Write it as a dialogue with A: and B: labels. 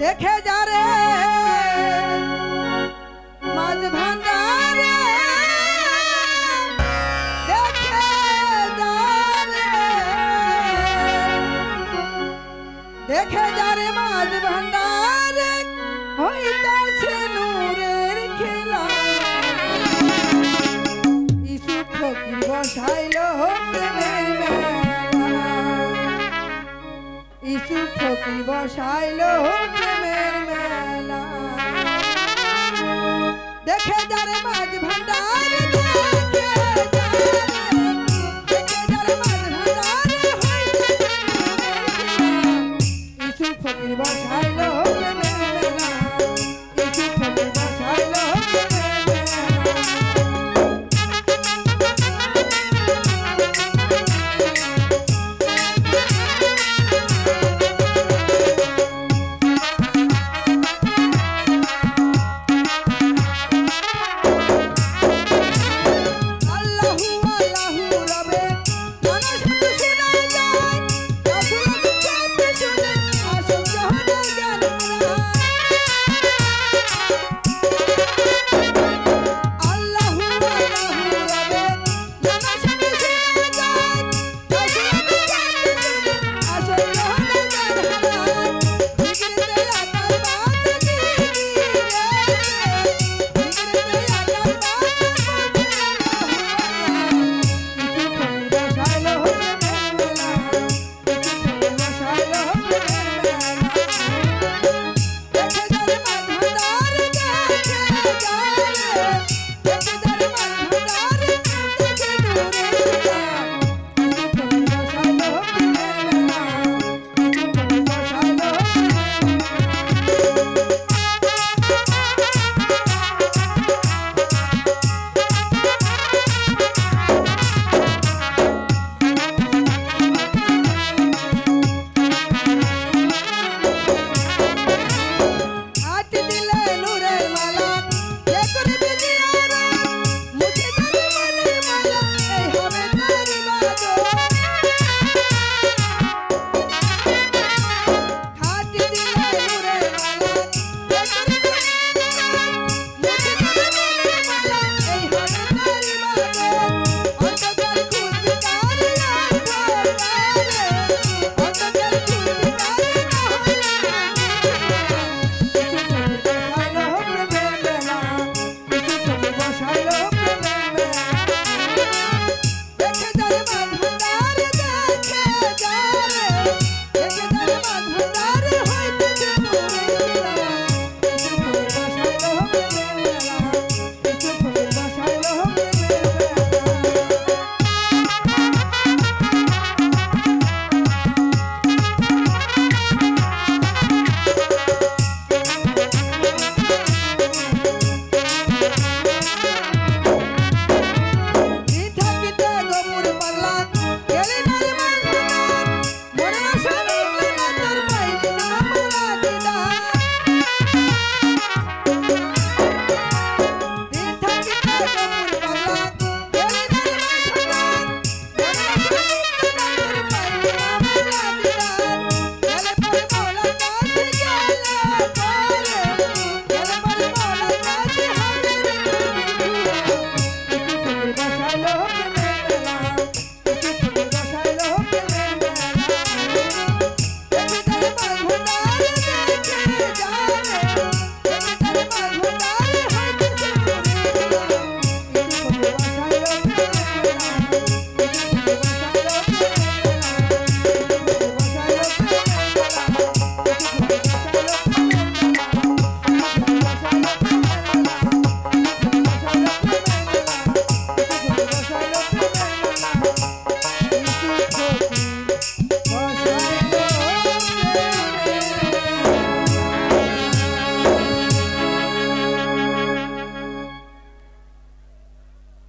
A: দেখে যা রে। মাছ ভান্ডারে। দেখে দেখে যা রে মাছ ভান্ডারে। হইতাছে নূরের খেলা। ইসু ফকির বসাইল প্রেমের মেলা ইসু ফকির বসাইল প্রেমের মেয়ে